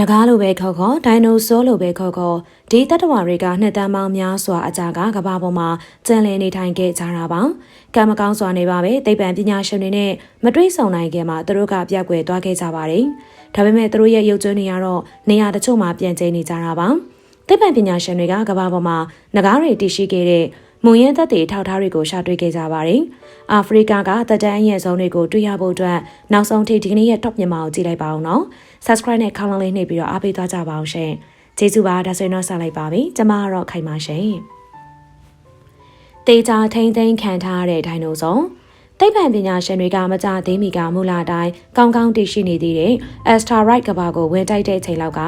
နဂါးလိုပဲခေါ်ခေါ်ဒိုင်နိုဆောလိုပဲခေါ်ခေါ်ဒီတတ္တဝါတွေကနှစ်တန်းပေါင်းများစွာအကြာကကမ္ဘာပေါ်မှာကျန်လည်နေထိုင်ခဲ့ကြတာပါကံမကောင်းစွာနေပါပဲသိပ္ပံပညာရှင်တွေနဲ့မတွေ့ဆုံနိုင်ခင်မှာသူတို့ကပြက်ကွယ်သွားခဲ့ကြပါတယ်ဒါပေမဲ့သူတို့ရဲ့ရုပ်ကျွန်းတွေကတော့နေရာတချို့မှာပြန်ကျနေကြတာပါသိပ္ပံပညာရှင်တွေကကမ္ဘာပေါ်မှာနဂါးတွေတည်ရှိခဲ့တဲ့ မွန်ရဲသက်တွေထောက်ထားတွေကိုရှာတွေ့ခဲ့ကြပါတယ်။အာဖရိကကတက်တန်းအရဲ့ဆုံးတွေကိုတွေ့ရဖို့အတွက်နောက်ဆုံးထိဒီကနေ့ရဲ့ top မြန်မာကိုကြည့်လိုက်ပါအောင်နော်။ subscribe နဲ့ခေါင်းလုံးလေးနှိပ်ပြီးတော့အားပေးသွားကြပါအောင်ရှင်။ကျေးဇူးပါဒါဆိုရင်တော့ဆက်လိုက်ပါပြီ။ကျွန်မကတော့ခိုင်ပါရှင်။တေချာထိမ့်သိမ်းခံထားရတဲ့ဒိုင်နိုဆောသိပ္ပံပညာရှင်တွေကမကြသေးမီကမူလာတိုင်းကောင်းကောင်းတည်ရှိနေသေးတဲ့ asteroid ကဘာကိုဝင်တိုက်တဲ့အချိန်လောက်က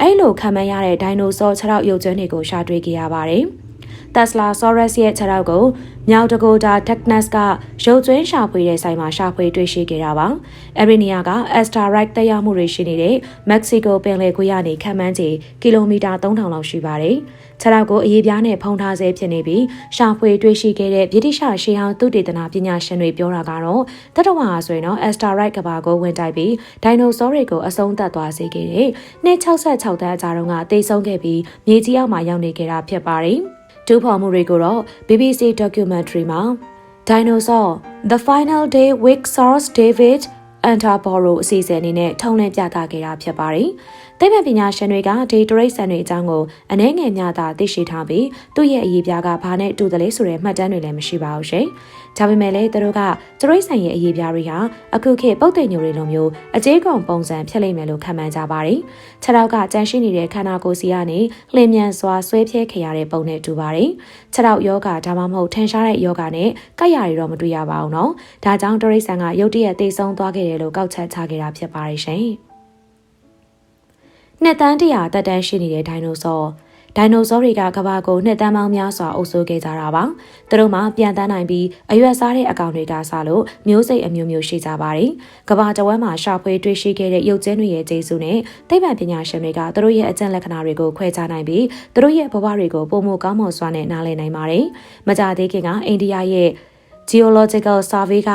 အဲ့လိုခံမှန်းရတဲ့ဒိုင်နိုဆော6ရောက်ရုပ်ကျွန်းတွေကိုရှာတွေ့ခဲ့ရပါတယ်။ Tesla Saurus ရဲ့ခြေထောက်ကိုမြောက်တကိုတာ Technus ကရုပ်သွင်းရှာဖွေတဲ့ဆိုင်မှာရှာဖွေတွေ့ရှိခဲ့တာပါ။အဲဒီနေရာက asteroid တက်ရောက်မှုတွေရှိနေတဲ့ Mexico ပင်လယ်ကွေ့ကနေခန့်မှန်းခြေကီလိုမီတာ3000လောက်ရှိပါတယ်။ခြေထောက်ကိုအရေးပြားနဲ့ဖုံးထားဆဲဖြစ်နေပြီးရှာဖွေတွေ့ရှိခဲ့တဲ့ဗြိတိရှရှေးဟောင်းသုတေသနပညာရှင်တွေပြောတာကတော့တတဝါဆိုရင်တော့ asteroid ကဘာကိုဝင်တိုက်ပြီးဒိုင်နိုဆောတွေကိုအဆုံးသတ်သွားစေခဲ့တဲ့နှစ်66တန်းအကြာတုန်းကတိတ်ဆုံးခဲ့ပြီးမြေကြီးအောက်မှာရောက်နေခဲ့တာဖြစ်ပါတယ်။ ဒူးဖော်မှုတွေကိုတော့ BBC documentary မှာ Dinosaur The Final Day with Source David Attenborough အစီအစဉ်အနေနဲ့ထုံးလင်းပြသခဲ့တာဖြစ်ပါတယ်။သိပ္ပံပညာရှင်တွေကဒီတရိတ်ဆန်တွေအကြောင်းကိုအနှဲငယ်များသာသိရှိထားပြီးသူ့ရဲ့အရေးပြားကဘာနဲ့တူတယ်လဲဆိုတဲ့မှတ်တမ်းတွေလည်းမရှိပါဘူးရှင်။ ဒါပေမဲ့လည်းသူတို့ကတရိတ်ဆန်ရဲ့အရေးပြားတွေဟာအခုခေတ်ပုတ်တိမ်ညိုတွေလိုမျိုးအကျေးကောင်ပုံစံဖြစ်လိမ့်မယ်လို့ခန့်မှန်းကြပါတယ်။ခြေထောက်ကကြန့်ရှိနေတဲ့ခန္ဓာကိုယ်စီကနေလျင်မြန်စွာဆွဲဖြဲခရတဲ့ပုံနဲ့တူပါတယ်။ခြေထောက်ယောဂဒါမှမဟုတ်ထန်ရှားတဲ့ယောဂနဲ့ကပ်ရတွေတော့မတွေ့ရပါဘူးနော်။ဒါကြောင့်တရိတ်ဆန်ကရုတ်တရက်တိတ်ဆုံးသွားခဲ့တယ်လို့ကောက်ချက်ချခဲ့တာဖြစ်ပါတယ်ရှင်။နှစ်တန်းတရာတက်တန်းရှိနေတဲ့ဒိုင်နိုဆော ဒိုင်နိုဆောတွေကကဘာကိုနှစ်တန်းပေါင်းများစွာအုပ်စိုးခဲ့ကြတာပါ။သူတို့မှပြန်တန်းနိုင်ပြီးအရွက်စားတဲ့အကောင်တွေကစားလို့မျိုးစိတ်အမျိုးမျိုးရှိကြပါတယ်။ကဘာတဝမ်းမှာရှာဖွေတွေ့ရှိခဲ့တဲ့ရုပ်ကျင်းတွေရဲ့ကျေးဇူးနဲ့သိပ္ပံပညာရှင်တွေကသူတို့ရဲ့အကျင့်လက္ခဏာတွေကိုခွဲခြားနိုင်ပြီးသူတို့ရဲ့ဘဝတွေကိုပုံမကောင်းမွန်စွာနဲ့နားလည်နိုင်ပါတယ်။မကြသေးခင်ကအိန္ဒိယရဲ့ Geological Survey က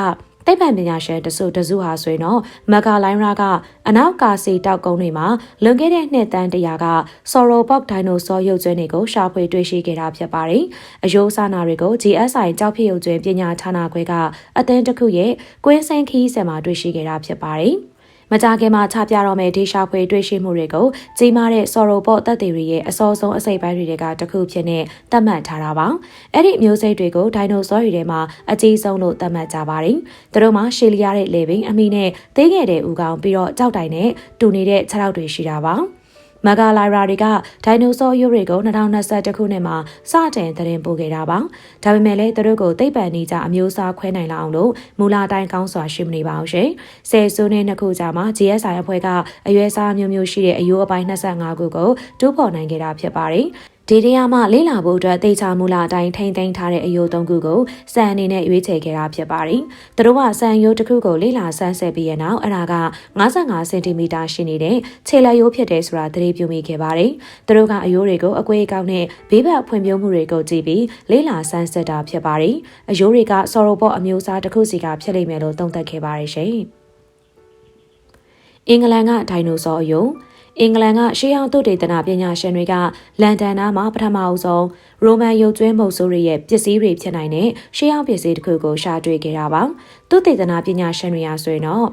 သိပ္ပံပညာရှင်တစုတစုဟာဆိုရင်တော့မဂါလိုင်းရာကအနောက်ကာစီတောက်ကုန်းတွေမှာလွန်ခဲ့တဲ့နှစ်တန်းတရာကဆော်ရိုပေါက်ဒိုင်နိုဆောရုပ်ကျွင်းတွေကိုရှာဖွေတွေ့ရှိခဲ့တာဖြစ်ပါတယ်။အယိုးစာနာတွေကို GSI ကြောက်ဖြစ်ရုပ်ကျွင်းပညာဌာနခွဲကအသင်းတစ်ခုရဲ့ကွင်းစင်ခီးဆယ်မှာတွေ့ရှိခဲ့တာဖြစ်ပါတယ်။ မကြခင်မှာချပြတော့မယ့်ဒေရှာဖွေတွေ့ရှိမှုတွေကိုကြီးမားတဲ့ဆော်ရိုပေါ့တပ်တွေရဲ့အစောဆုံးအစိပ်ပိုင်းတွေကတခုဖြစ်နေသတ်မှတ်ထားတာပါ။အဲ့ဒီမျိုးစိတ်တွေကိုဒိုင်နိုဆောတွေထဲမှာအကြီးဆုံးလို့သတ်မှတ်ကြပါတယ်။သူတို့မှာရှေလီရတဲ့လေပင်အမိနဲ့သေးငယ်တဲ့ဦးကောင်ပြီးတော့ကြောက်တိုင်နဲ့တူနေတဲ့ခြေထောက်တွေရှိတာပါ။ မဂါလိုင်ရာတွေကဒိုင်နိုဆောရုပ်တွေကို2021ခုနှစ်မှာစတင်သတင်းပို့ခဲ့တာပါ။ဒါပေမဲ့လည်းသူတို့ကိုသိပ္ပံနည်းကြအမျိုးအစားခွဲနိုင်လောက်အောင်လို့မူလာတိုင်းကောင်းစွာရှိမနေပါဘူးရှင်။ဆယ်စုနှစ်နှစ်ခုကြာမှာ GSI အဖွဲ့ကအရွယ်အစားမျိုးမျိုးရှိတဲ့အယိုးအပိုင်း25ခုကိုတူးဖော်နိုင်ခဲ့တာဖြစ်ပါတယ်။ ဒီနေရာမှာလေးလာဖို့အတွက်တေချာမူလာအတိုင်းထိမ့်သိမ်းထားတဲ့အယိုးသုံးခုကိုစံအနေနဲ့ရွေးချယ်ခဲ့တာဖြစ်ပါတယ်။သူတို့ကစံယိုးတစ်ခုကိုလေးလာဆန်းဆက်ပြီးရနောက်အဲ့ဒါက55စင်တီမီတာရှိနေတဲ့ခြေလက်ယိုးဖြစ်တယ်ဆိုတာသတိပြုမိခဲ့ပါတယ်။သူတို့ကအယိုးတွေကိုအကွေးအကောက်နဲ့ဘေးဘက်ဖွံ့ဖြိုးမှုတွေကိုကြည့်ပြီးလေးလာဆန်းဆက်တာဖြစ်ပါတယ်။အယိုးတွေကဆော်ရိုဘော့အမျိုးအစားတစ်ခုစီကဖြစ်လိမ့်မယ်လို့သုံးသပ်ခဲ့ပါတယ်ရှင်။အင်္ဂလန်ကဒိုင်နိုဆောအယိုး အင်္ဂလန်ကရှေးဟောင်းသုတေသနပညာရှင်တွေကလန်ဒန်နားမှာပထမအဆုံးရိုမန်ရုပ်ကျွင်းမုတ်ဆိုးတွေရဲ့ပစ္စည်းတွေဖြစ်နိုင်တဲ့ရှေးဟောင်းပစ္စည်းတစ်ခုကိုရှာတွေ့ခဲ့တာပါ။သုတေသနပညာရှင်တွေအားဆိုရင်တော့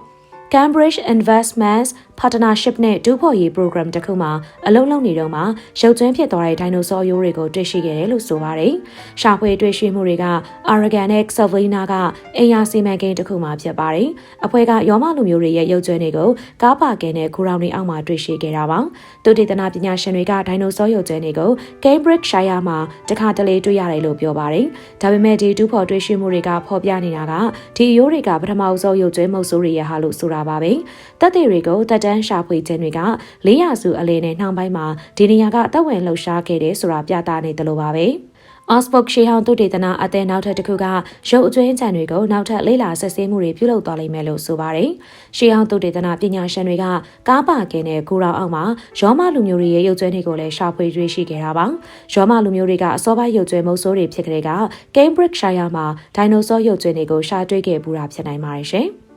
Cambridge Investments Partnership နဲ့ဒူးဖော်ရေး program တစ်ခုမှာအလုံးလုံးနေတော့မှရုပ်သွင်းဖြစ်သွားတဲ့ဒိုင်နိုဆောရိုးတွေကိုတွေ့ရှိခဲ့တယ်လို့ဆိုပါတယ်။ရှာဖွေတွေ့ရှိမှုတွေက Oregon နဲ့ Savannah ကအင်ယာစီမံကိန်းတစ်ခုမှာဖြစ်ပါတယ်။အဖွဲ့ကရောမလူမျိုးတွေရဲ့ရုပ်သွင်းတွေကိုကားပါကင်နဲ့ဂူရောင်တွေအောက်မှာတွေ့ရှိခဲ့တာပါ။သူတေသနာပညာရှင်တွေကဒိုင်နိုဆောရုပ်သွင်းတွေကို Cambridge Shire မှာတခါတလေတွေ့ရတယ်လို့ပြောပါတယ်။ဒါပေမဲ့ဒီဒူးဖော်တွေ့ရှိမှုတွေကဖော်ပြနေတာကဒီရိုးတွေကပထမဆုံးရုပ်သွင်းမုတ်ဆိုးတွေရဟာလို့ဆိုတာပါပဲ။တပ်တွေကိုတက်တန်းရှာဖွေခြင်းတွေက400စုအလဲနဲ့နှောင်းပိုင်းမှာဒီနေရာကတပ်ဝင်လှုပ်ရှားခဲ့တယ်ဆိုတာပြသနေတယ်လို့ပါပဲ။ Oxford ရှေးဟောင်းသုတေသနအသင်းနောက်ထပ်တစ်ခုကရုပ်အကျွင်းချံတွေကိုနောက်ထပ်လေ့လာစစ်ဆေးမှုတွေပြုလုပ်သွားလိမ့်မယ်လို့ဆိုပါတယ်။ရှေးဟောင်းသုတေသနပညာရှင်တွေကကားပါကင်တဲ့ဂူရောင်အောက်မှာရောမလူမျိုးတွေရဲ့ရုပ်ကျွင်းတွေကိုလည်းရှာဖွေတွေ့ရှိခဲ့တာပါ။ရောမလူမျိုးတွေကအစောပိုင်းရုပ်ကျွင်းမုတ်ဆိုးတွေဖြစ်ကြတဲ့က Cambridgeshire မှာဒိုင်နိုဆောရုပ်ကျွင်းတွေကိုရှာတွေ့ခဲ့ပူတာဖြစ်နိုင်ပါတယ်ရှင်။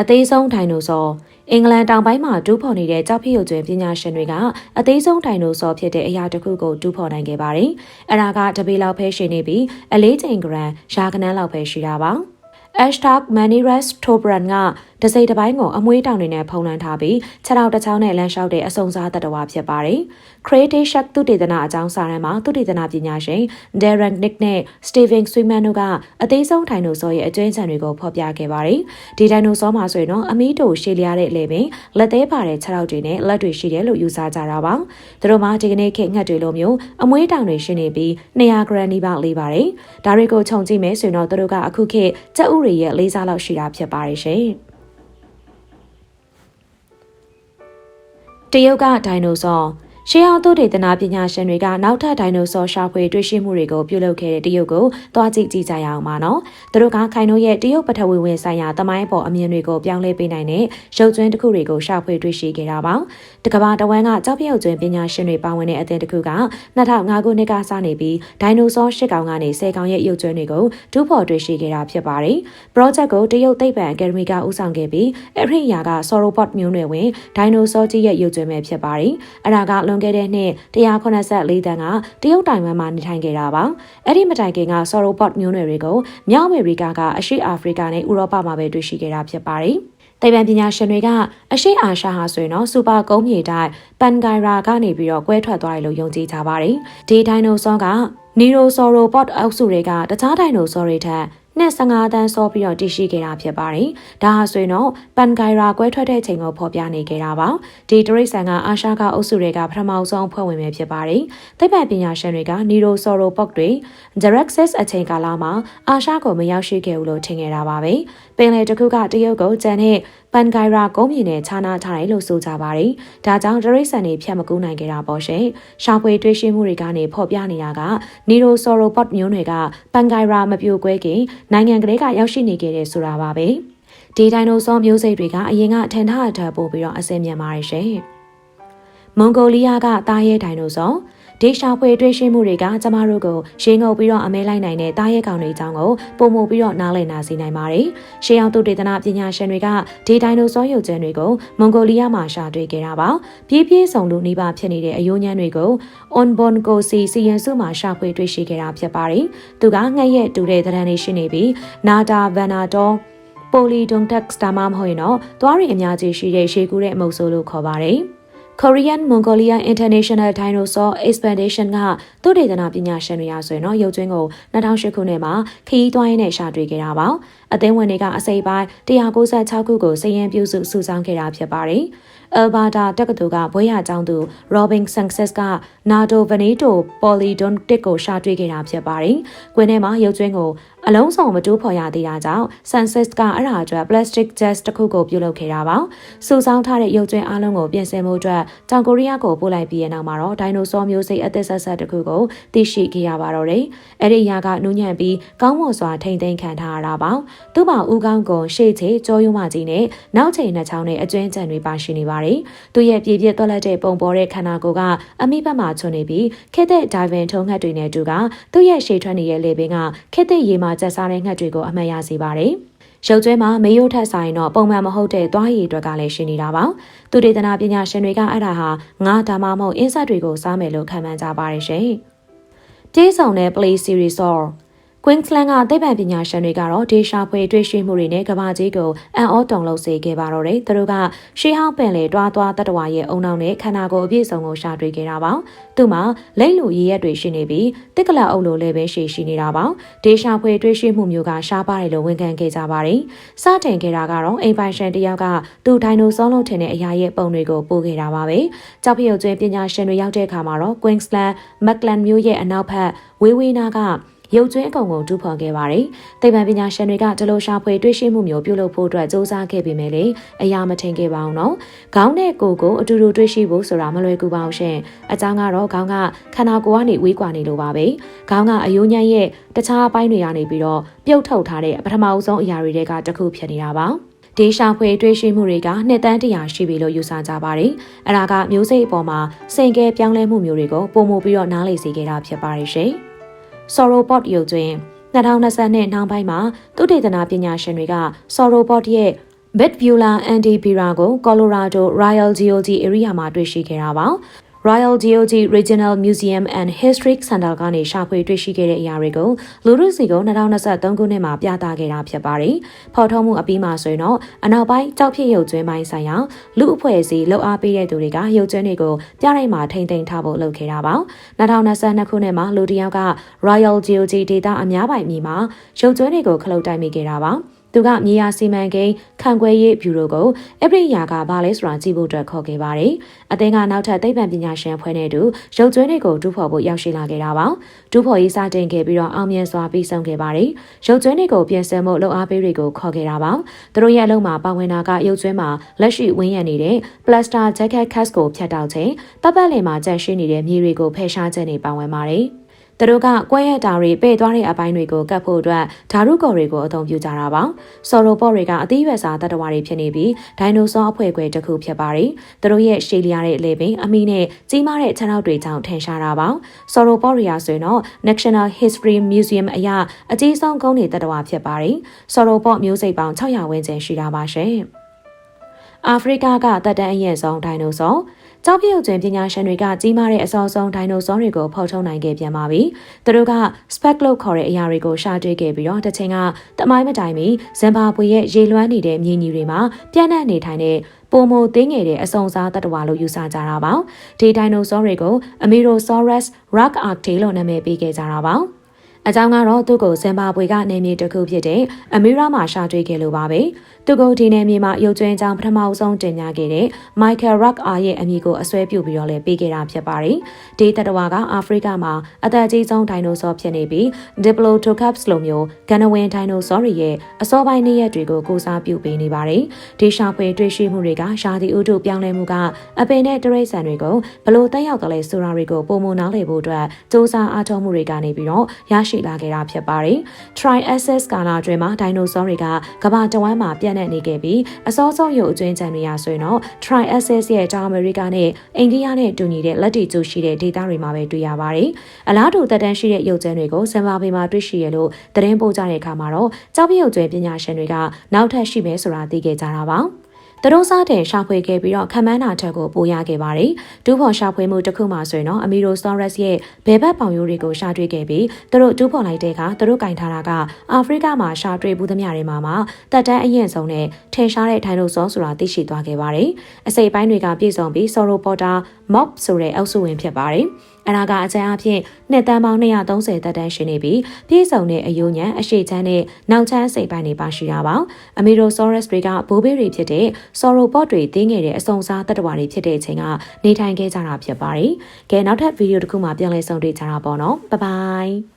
အသေးဆုံးဒိုင်နိုဆောအင်္ဂလန်တောင်ပိုင်းမှာတူးဖော်နေတဲ့ကြောက်ဖြရုပ်ကျွင်းပညာရှင်တွေကအသေးဆုံးဒိုင်နိုဆောဖြစ်တဲ့အရာတစ်ခုကိုတူးဖော်နိုင်ခဲ့ပါတယ်။အဲဒါကတပေလောက်ပဲရှိနေပြီးအလေးချိန်ဂရမ်ရာကနန်းလောက်ပဲရှိတာပါ။ #manirestobran က တစိမ့်တစ်ပိုင်းကိုအမွှေးတောင်တွေနဲ့ဖုံးလွှမ်းထားပြီးခြေထောက်တစ်ချောင်းနဲ့လမ်းလျှောက်တဲ့အစုံစားတတဝါဖြစ်ပါတယ်။ Creative Shack သူတေသနအကြောင်းစာရန်မှာသူတေသနပညာရှင် Darren Nick နဲ့ Steven Swiman တို့ကအသေးဆုံးဒိုင်နိုဆောရဲ့အကျွမ်းချံတွေကိုဖော်ပြခဲ့ပါတယ်။ဒီဒိုင်နိုဆောမှာဆိုရင်တော့အမီးတိုရှည်လျားတဲ့လေပင်လက်သေးပါတဲ့ခြေထောက်တွေနဲ့လက်တွေရှိတယ်လို့ယူဆကြတာပါ။သူတို့မှာဒီကနေ့ခေတ်ငှက်တွေလိုမျိုးအမွှေးတောင်တွေရှိနေပြီး200 gram နီးပါးလေးပါတယ်။ဒါတွေကိုခြုံကြည့်မယ်ဆိုရင်တော့သူတို့ကအခုခေတ်ကြက်ဥတွေရဲ့လေးစားလောက်ရှိတာဖြစ်ပါတယ်ရှင်။ တရုတ်ကဒိုင်နိုဆောရှေးဟောင်းသုတေသနပညာရှင်တွေကနောက်ထပ်ဒိုင်နိုဆောရှာဖွေတွေ့ရှိမှုတွေကိုပြုလုပ်ခဲ့တဲ့တရုတ်ကိုသွားကြည့်ကြည့်ကြရအောင်ပါနော်။သူတို့ကခိုင်နိုရဲ့တရုတ်ပထဝီဝင်ဆိုင်ရာတမိုင်းပေါ်အမြင်တွေကိုပြောင်းလဲပေးနိုင်တဲ့ရုပ်ကျွင်းတစ်ခုတွေကိုရှာဖွေတွေ့ရှိခဲ့တာပါ။ တကဘာတဝမ်းကကြောက်ပြုတ်ကျွင်းပညာရှင်တွေပါဝင်တဲ့အသင်းတစ်ခုက2005ခုနှစ်ကစနေပြီးဒိုင်နိုဆော၈ကောင်ကနေ10ကောင်ရဲ့ရုပ်ကျွင်းတွေကိုဒုဖော်တွေ့ရှိခဲ့တာဖြစ်ပါတယ်။ project ကိုတရုတ်သိပ္ပံအကယ်ဒမီကဦးဆောင်ခဲ့ပြီးအဲ့ဒီအရာက sauropod မျိုးနွယ်ဝင်ဒိုင်နိုဆောကြီးရဲ့ရုပ်ကျွင်းပဲဖြစ်ပါတယ်။အဲ့ဒါကလွန်ခဲ့တဲ့နှစ်184တန်းကတရုတ်တိုင်ဝမ်မှာနေထိုင်ခဲ့တာပါ။အဲ့ဒီမတိုင်ခင်က sauropod မျိုးနွယ်တွေကိုမြောက်အမေရိကကအရှေ့အာဖရိကနဲ့ဥရောပမှာပဲတွေ့ရှိခဲ့တာဖြစ်ပါတယ်။ တိုင်ပန်ပညာရှင်တွေကအရှိအာရှဟာဆိုရင်တော့စူပါကုန်းမြေတိုင်းပန်ဂိုင်ရာကနေပြီးတော့ကွဲထွက်သွားတယ်လို့ယုံကြည်ကြပါတယ်။ဒီဒိုင်နိုဆောကနီရိုဆောရိုပေါ့အောက်စုတွေကတခြားဒိုင်နိုဆောတွေထက်နဲ့15တန်းစောပြီးတော့တည်ရှိခဲ့တာဖြစ်ပါတယ်။ဒါဟာဆိုရင်တော့ပန်ဂိုင်ရာကွဲထွက်တဲ့ချိန်ကိုဖော်ပြနေခဲ့တာပါ။ဒီတရိတ်ဆန်ကအာရှကအုပ်စုတွေကပထမဆုံးဖွဲ့ဝင်ပဲဖြစ်ပါတယ်။သိပ္ပံပညာရှင်တွေကနီရိုဆော်ရိုပေါက်တွေ Jurassic အချိန်ကာလမှာအာရှကိုမရောက်ရှိခဲ့ဘူးလို့ထင်ခဲ့တာပါပဲ။ပင်လယ်တစ်ခုကတရုတ်ကိုကျန်တဲ့ပန်ဂိုင်ရာကုန်းမြေနဲ့ခြားနာထားတယ်လို့ဆိုကြပါတယ်။ဒါကြောင့်ဒရိတ်ဆန်တွေဖြတ်မကူးနိုင်ကြတာပေါ့ရှင်။ရှာဖွေတွေ့ရှိမှုတွေကနေဖော်ပြနေတာကနီရိုဆော်ရိုပေါ့မျိုးတွေကပန်ဂိုင်ရာမပြိုကွဲခင်နိုင်ငံကလေးကရောက်ရှိနေခဲ့တယ်ဆိုတာပါပဲ။ဒီဒိုင်နိုဆောမျိုးစိတ်တွေကအရင်ကထင်ထားတာပို့ပြီးတော့အစင်မြန်ပါတယ်ရှင်။မွန်ဂိုလီးယားကတားရဲဒိုင်နိုဆော ဒေရှာဖွေတွေ့ရှိမှုတွေကကျမတို့ကိုရှင်းငုပ်ပြီးတော့အမဲလိုက်နိုင်တဲ့တားရဲကောင်တွေအကြောင်းကိုပုံမှုပြီးတော့နားလည်နာစေနိုင်ပါတယ်။ရှေးအောင်သူတေသနာပညာရှင်တွေကဒီဒိုင်နိုဆောရုပ်ကြံတွေကိုမွန်ဂိုလီးယားမှာရှာတွေ့ခဲ့တာပါ။ပြည့်ပြည့်စုံလူနှိပါဖြစ်နေတဲ့အယိုးညံ့တွေကို On Bon Go Si စီရင်စုမှာရှာဖွေတွေ့ရှိခဲ့တာဖြစ်ပါတယ်။သူကငှက်ရဲ့တူတဲ့သဏ္ဍာန်လေးရှိနေပြီးနာတာဗန်နာတော်ပိုလီဒုံတက်စတာမမဟုတ်ရင်တော့သွားရီအများကြီးရှိတဲ့ရှေးကူးတဲ့အမုပ်ဆိုးလို့ခေါ်ပါတယ်။ Korean Mongolia International Dinosaur Expedition ကသုတေသနပညာရှင်တွေအားဆိုရင်တော့ရုပ်ကျွင်းကို2008ခုနှစ်မှာခရီးသွားရင်းနဲ့ရှာတွေ့ခဲ့တာပါအသင်းဝင်တွေကအစိပ်ပိုင်း196ခုကိုစည်ရင်ပြုစုစုဆောင်းခဲ့တာဖြစ်ပါတယ် အယ်ဘာတာတက္ကသိုလ်ကဘွဲရကျောင်းသူ Robin Sanchez က Nato Veneto Polydon တစ်ကိုရှာတွေ့ခဲ့တာဖြစ်ပါတယ်။ကွင်းထဲမှာရုပ်ကျွင်းကိုအလုံးစုံမတိုးဖော်ရသေးတာကြောင့် Sanchez ကအဲ့ဒါအတွက် plastic jazz တစ်ခုကိုပြုလုပ်ခဲ့တာပါ။စုဆောင်းထားတဲ့ရုပ်ကျွင်းအလုံးကိုပြင်ဆင်မှုအတွက်တောင်ကိုရီးယားကိုပို့လိုက်ပြီးတဲ့နောက်မှာတော့ဒိုင်နိုဆောမျိုးစိတ်အသစ်ဆက်ဆက်တစ်ခုကိုသိရှိခဲ့ရပါတော့တယ်။အဲ့ဒီအရာကနူးညံ့ပြီးကောင်းမွန်စွာထိမ့်သိမ်းခံထားရတာပါ။သူ့မှာဦးကောင်းကုန်ရှေ့ချေကြောရုံးမကြီးနဲ့နောက်ချိန်နှစ်ချောင်းနဲ့အကျွင်းချံတွေပါရှိနေပါတယ်။သူ့ရဲ့ပြည့်ပြည့်သွက်လက်တဲ့ပုံပေါ်တဲ့ခန္ဓာကိုယ်ကအမိဘက်မှာချွန်နေပြီးခက်တဲ့ diving ထုံးငှက်တွေနဲ့တူကသူ့ရဲ့ရှေ့ထွက်နေတဲ့လေပင်ကခက်တဲ့ရေမှာကျက်စားတဲ့ငှက်တွေကိုအမှတ်ရစေပါတယ်။ရုပ်ကျွဲမှာမေယိုထက်ဆိုင်တော့ပုံမှန်မဟုတ်တဲ့သွားရည်အတွက်ကလည်းရှိနေတာပါ။သူဒေသနာပညာရှင်တွေကအဲ့ဒါဟာငါဒါမှမဟုတ်အင်းဆက်တွေကိုစားမယ်လို့ခံမှန်းကြပါတယ်ရှင်။ပြေးဆောင်တဲ့ Play Series or Queensland ကသိပ္ပံပညာရှင်တွေကတော့ဒေရှာဖွေတွေ့ရှိမှုတွေနဲ့ကဘာကြီးကိုအံ့ဩတုန်လှုပ်စေခဲ့ပါတော့တယ်။သူတို့ကရှေးဟောင်းပင်လေတွားတွားတတဝါရဲ့အုံနောက်နဲ့ခန္ဓာကိုယ်အပြည့်စုံကိုရှာတွေ့ခဲ့တာပါ။သူ့မှာလိမ့်လူရည်ရက်တွေရှိနေပြီးတစ်ကလအုပ်လိုလည်းပဲရှိရှိနေတာပါ။ဒေရှာဖွေတွေ့ရှိမှုမျိုးကရှားပါတယ်လို့ဝန်ခံခဲ့ကြပါတယ်။စတင်ခဲ့တာကတော့အိမ်ပိုင်ရှင်တယောက်ကသူဒိုင်နိုဆောလို့ထင်တဲ့အရာရဲ့ပုံတွေကိုပို့ခဲ့တာပါပဲ။ကြောက်ဖြုတ်ကျွေးပညာရှင်တွေရောက်တဲ့အခါမှာတော့ Queensland Maclan မျိုးရဲ့အနောက်ဘက်ဝေးဝေးနားက ရုပ်ကျွင်းအကုန်ကိုတူးဖော်ခဲ့ပါတယ်။သိပ္ပံပညာရှင်တွေကဒီလိုရှာဖွေတွေ့ရှိမှုမျိုးပြုလုပ်ဖို့အတွက်စူးစမ်းခဲ့ပေမဲ့လေအရာမထင်ခဲ့ပါဘူးနော်။ခေါင်းနဲ့ကိုယ်ကိုအတူတူတွေ့ရှိဖို့ဆိုတာမလွယ်ကူပါဘူးရှင်။အကြောင်းကတော့ခေါင်းကခန္ဓာကိုယ်ကနေဝေးကွာနေလို့ပါပဲ။ခေါင်းကအယိုးညံ့ရဲ့တခြားအပိုင်းတွေကနေပြီးတော့ပြုတ်ထုတ်ထားတဲ့ပထမအဆုံးအရာတွေကတစ်ခုဖြစ်နေတာပါ။ဒေရှာဖွေတွေ့ရှိမှုတွေကနှစ်တန်းတရာရှိပြီလို့ယူဆကြပါတယ်။အဲဒါကမျိုးစိတ်အပေါ်မှာစိန်ကဲပြောင်းလဲမှုမျိုးတွေကိုပုံမှုပြီးတော့နားလည်စေခဲ့တာဖြစ်ပါတယ်ရှင်။ Sauropod ရုပ်သွင်း2020နှစ်နောက်ပိုင်းမှာသုတေသနပညာရှင်တွေက Sauropod ရဲ့ Betvula Antivira ကို Colorado Royal Geology Area မှာတွေ့ရှိခဲ့တာပါ။ Royal Geology Regional Museum and Historic Center ကနေရှာဖွေတွေ့ရှိခဲ့တဲ့အရာတွေကိုလူရုစီကို2023ခုနှစ်မှာပြသခဲ့တာဖြစ်ပါတယ်။ဖော်ထုတ်မှုအပြီးမှာဆိုရင်တော့အနောက်ပိုင်းကြောက်ဖြစ်ရုပ်ကျွင်းပိုင်းဆိုင်ရာလူအဖွဲ့အစည်းလှုပ်အားပေးတဲ့သူတွေကရုပ်ကျွင်းတွေကိုပြရိုက်မှာထိမ့်သိမ်းထားဖို့လုပ်ခဲ့တာပါ။2022ခုနှစ်မှာလူတစ်ယောက်က Royal Geology Data အများပိုင်မြေမှာရုပ်ကျွင်းတွေကိုခလုတ်တိုက်မိခဲ့တာပါ။ သူကမြေယာစီမံကိန်းခံခွဲရေးဗျူရိုကိုအဲ့ဒီအရာကဘာလဲဆိုတာကြည့်ဖို့အတွက်ခေါ်ခဲ့ပါတယ်။အသင်းကနောက်ထပ်သိပ္ပံပညာရှင်အဖွဲ့နဲ့တူရုပ်ကျွေးတွေကိုတူးဖော်ဖို့ရောက်ရှိလာခဲ့တာပါ။တူးဖော်ရေးစတင်ခဲ့ပြီးတော့အောင်မြင်စွာပြီးဆုံးခဲ့ပါတယ်။ရုပ်ကျွေးတွေကိုပြင်ဆင်ဖို့လှုပ်အားပေးတွေကိုခေါ်ခဲ့တာပါ။သူတို့ရဲ့အလုံးမှာပါဝင်တာကရုပ်ကျွေးမှာလက်ရှိဝင်းရံနေတဲ့ plaster jacket cast ကိုဖြတ်တောက်ခြင်းတပ်ပတ်လည်မှာကျန်ရှိနေတဲ့မြေတွေကိုဖယ်ရှားခြင်းတွေပါဝင်ပါတယ်။ သူတို့ကကွဲရတာတွေပဲ့သွားတဲ့အပိုင်းတွေကိုကတ်ဖို့အတွက်ဓာတုကော်တွေကိုအသုံးပြုကြတာပါ။ဆော်ရိုပေါ့တွေကအသီးရွက်စားတတ္တဝါတွေဖြစ်နေပြီးဒိုင်နိုဆောအဖွဲ့ခွဲတစ်ခုဖြစ်ပါတယ်။သူတို့ရဲ့ရှည်လျားတဲ့အလေပင်အမီနဲ့ကြီးမားတဲ့ခြေထောက်တွေကြောင့်ထင်ရှားတာပါ။ဆော်ရိုပေါ့တွေရာဆိုရင်တော့ National History Museum အရာအကြီးဆုံးကုန်းနေတတ္တဝါဖြစ်ပါတယ်။ဆော်ရိုပေါ့မျိုးစိတ်ပေါင်း600ဝန်းကျင်ရှိတာပါရှင်။အာဖရိကကတပ်တန်းအရင်ဆုံးဒိုင်နိုဆော ကြောက်ပြုတ်ခြင်းပညာရှင်တွေကကြီးမားတဲ့အစောဆုံးဒိုင်နိုဆောတွေကိုဖော်ထုတ်နိုင်ခဲ့ပြန်ပါပြီ။သူတို့က spec လို့ခေါ်တဲ့အရာတွေကိုရှာတွေ့ခဲ့ပြီးတော့တစ်ချိန်ကတမိုင်းမတိုင်မီဇင်ဘာဘွေရဲ့ရေလွှမ်းနေတဲ့မြေညီတွေမှာပြန့်နှံ့နေထိုင်တဲ့ပုံမသေးငယ်တဲ့အစုံစားတတ္တဝါလို့ယူဆကြတာပါ။ဒီဒိုင်နိုဆောတွေကို Ameirosaurus rock arctic လို့နာမည်ပေးခဲ့ကြတာပါ။ အကြောင်းကတော့သူ့ကိုဇင်ဘာဘွေကနေမြေတစ်ခုဖြစ်တဲ့အမီရာမှာရှာတွေ့ခဲ့လို့ပါပဲသူကိုဒီနယ်မြေမှာရုပ်ကျွင်းကြောင်းပထမဆုံးတင်ပြခဲ့တဲ့ Michael Rock R ရဲ့အမည်ကိုအစွဲပြုပြီးတော့လည်းပေးခဲ့တာဖြစ်ပါတယ်ဒီတတဝါကအာဖရိကမှာအသက်ကြီးဆုံးဒိုင်နိုဆောဖြစ်နေပြီး Diplodocus လိုမျိုးဂန်နဝင်ဒိုင်နိုဆောတွေရဲ့အစောပိုင်းနေ့ရက်တွေကိုကိုစားပြုပေးနေပါတယ်ဒီရှာဖွေတွေ့ရှိမှုတွေကရှားသည့်ဥတုပြောင်းလဲမှုကအပင်နဲ့တရိတ်ဆန်တွေကိုဘလို့တက်ရောက်တယ်လဲဆိုတာတွေကိုပုံမနားလည်ဖို့အတွက်စ조사အားထုတ်မှုတွေကနေပြီးတော့ရရှိရှိလာခဲ့တာဖြစ်ပါတယ်။ Triassic ကာလအတွင်းမှာဒိုင်နိုဆောတွေကကမ္ဘာတဝန်းမှာပြန့်နှံ့နေခဲ့ပြီးအစောဆုံးရုပ်အကျွင်းချန်တွေရာဆိုရင်တော့ Triassic ရဲ့တောင်အမေရိကနဲ့အိန္ဒိယနဲ့တူညီတဲ့လက်တီကျိုးရှိတဲ့ဒေသတွေမှာပဲတွေ့ရပါတယ်။အလားတူသက်တမ်းရှိတဲ့ရုပ်ကျွင်းတွေကိုဇမ်ဘာဘီမှာတွေ့ရှိရလို့သတင်းပို့ကြတဲ့အခါမှာတော့ကြောက်ပြရုပ်ကျွင်းပညာရှင်တွေကနောက်ထပ်ရှိမယ်ဆိုတာသိခဲ့ကြတာပါ။ သူတို့စားတဲ့ရှာဖွေခဲ့ပြီးတော့ခံမန်းနာချက်ကိုပို့ရခဲ့ပါတယ်။ဒူးဖော်ရှာဖွေမှုတစ်ခုမှဆိုရင်တော့အမီရိုစတောရက်ရဲ့ဘဲဘက်ပေါင်ရိုးတွေကိုရှာတွေ့ခဲ့ပြီးသူတို့ဒူးဖော်လိုက်တဲ့အခါသူတို့ကင်ထားတာကအာဖရိကမှာရှာတွေ့ဘူးသမျှတွေမှာမှတက်တန်းအရင်ဆုံးနဲ့ထင်ရှားတဲ့ဒိုင်နိုဆောဆိုတာသိရှိသွားခဲ့ပါတယ်။အစိပ်ပိုင်းတွေကပြည့်စုံပြီးဆော်ရိုပေါ်တာမော့ဆိုတဲ့အုပ်စုဝင်ဖြစ်ပါတယ်။ အနာကအကြမ်းအဖြစ်နှစ်တန်းပေါင်း230တက်တန်းရှိနေပြီးပြည့်စုံတဲ့အယိုးညံအရှိချမ်းနဲ့နောက်ချမ်းစိတ်ပိုင်းတွေပါရှိတာပါအမီရိုဆောရက်စ်တွေကဘိုးဘေးတွေဖြစ်တဲ့ဆော်ရိုပေါ့တွေတင်းငယ်တဲ့အစုံစားတက်တဝါတွေဖြစ်တဲ့အချိန်ကနေထိုင်ခဲ့ကြတာဖြစ်ပါတယ်ကဲနောက်ထပ်ဗီဒီယိုတစ်ခုမှပြန်လည်ဆုံတွေ့ကြတာပေါ့နော်ဘိုင်ဘိုင်